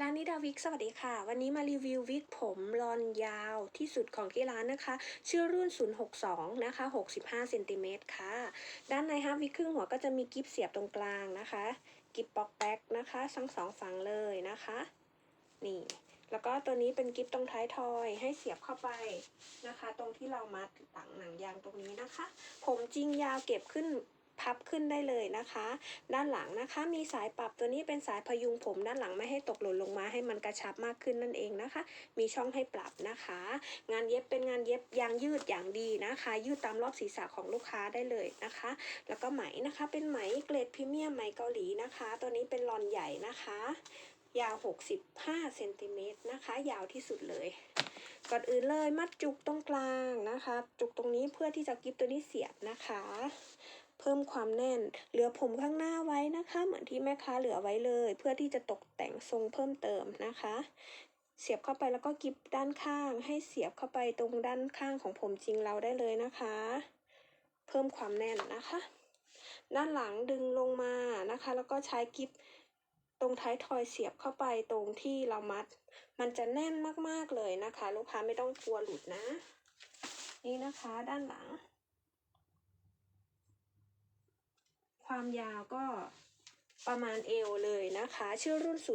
ร้านนิดาวิกสวัสดีค่ะ วันนี้มารีวิววิกผมรอนยาวที่สุดของที่ร้านนะคะ ชื่อรุ่น 062 นะคะ 65เซนติเมตรค่ะ ด้านในฮะวิกครึ่งหัวก็จะมีกิฟเสียบตรงกลางนะคะ กิฟปอกแป๊กนะคะทั้งสองฝั่งเลยนะคะ นี่ แล้วก็ตัวนี้เป็นกิฟตรงท้ายทอยให้เสียบเข้าไปนะคะ ตรงที่เรามัดหลังหนังยางตรงนี้นะคะ ผมจริงยาวเก็บขึ้น พับขึ้นได้เลยนะคะ ด้านหลังนะคะ มีสายปรับตัวนี้เป็นสายพยุงผม ด้านหลังไม่ให้ตกหล่นลงมาให้มันกระชับมากขึ้นนั่นเองนะคะ มีช่องให้ปรับนะคะ งานเย็บเป็นงานเย็บยางยืดอย่างดีนะคะ ยืดตามรอบศีรษะของลูกค้าได้เลยนะคะ แล้วก็ไหมนะคะเป็นไหมเกรดพรีเมียมไหมเกาหลีนะคะ ตัวนี้เป็นรอนใหญ่นะคะ ยาว 65เซนติเมตรนะคะ ยาวที่สุดเลยก่อนอื่นเลยมัดจุกตรงกลางนะคะ จุกตรงนี้เพื่อที่จะกิฟตัวนี้เสียบนะคะ เพิ่มความแน่น เหลือผมข้างหน้าไว้นะคะ เหมือนที่แม่ค้าเหลือไว้เลย เพื่อที่จะตกแต่งทรงเพิ่มเติมนะคะ เสียบเข้าไปแล้วก็กิฟด้านข้าง ให้เสียบเข้าไปตรงด้านข้างของผมจริงเราได้เลยนะคะ เพิ่มความแน่นนะคะ ด้านหลังดึงลงมานะคะ แล้วก็ใช้กิฟตรงท้ายทอยเสียบเข้าไปตรงที่เรามัด มันจะแน่นมากๆเลยนะคะ ลูกค้าไม่ต้องกลัวหลุดนะ นี่นะคะด้านหลัง ความยาวก็ประมาณเอวเลยนะคะ ชื่อรุ่น 062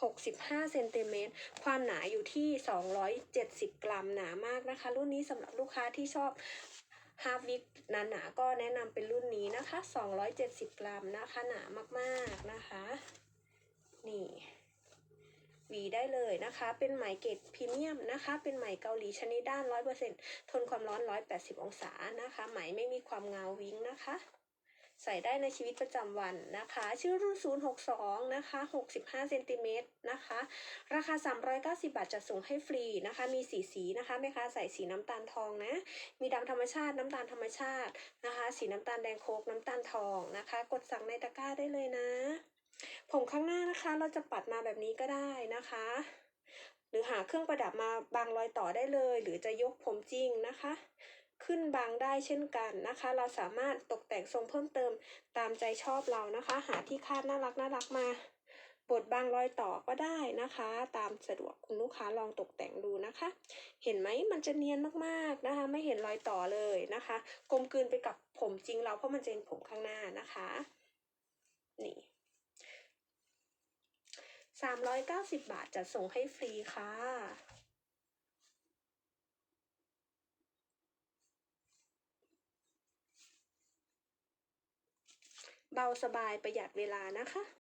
65เซนติเมตรความหนาอยู่ที่ 270 กรัมหนามากนะคะ รุ่นนี้สำหรับลูกค้าที่ชอบฮาร์ฟวิกหนาๆก็แนะนำเป็นรุ่นนี้นะคะ 270 กรัมนะคะ หนามากๆนะคะ นี่หวีได้เลยนะคะ เป็นไหมเกรดพรีเมียมนะคะ เป็นไหมเกาหลีชนิดด้าน 100%ทนความร้อน 180 องศานะคะ ไหมไม่มีความเงาวิ้งนะคะ ใส่ได้ในชีวิตประจำวันนะคะ ชื่อรุ่น 062 นะคะ 65 เซนติเมตรนะคะ ราคา 390 บาทจะส่งให้ฟรีนะคะ มีสีสีนะคะแม่ค้าใส่สีน้ำตาลทองนะ มีดำธรรมชาติน้ำตาลธรรมชาตินะคะ สีน้ำตาลแดงโคกน้ำตาลทองนะคะ กดสั่งในตะกร้าได้เลยนะ ผมข้างหน้านะคะเราจะปัดมาแบบนี้ก็ได้นะคะหรือหาเครื่องประดับมาบางรอยต่อได้เลย หรือจะยกผมจริงนะคะ ขึ้นบางได้เช่นกันนะคะ เราสามารถตกแต่งทรงเพิ่มเติมตามใจชอบเรานะคะ หาที่คาดน่ารักน่ารักมาบดบางรอยต่อก็ได้นะคะ ตามสะดวกคุณลูกค้าลองตกแต่งดูนะคะ เห็นไหมมันจะเนียนมากๆนะคะ ไม่เห็นรอยต่อเลยนะคะกลมกลืนไปกับผมจริงเราเพราะมันจะเป็นผมข้างหน้านะคะนี่สามร้อยเก้าสิบบาทจะส่งให้ฟรีค่ะ เบาสบายประหยัดเวลานะคะ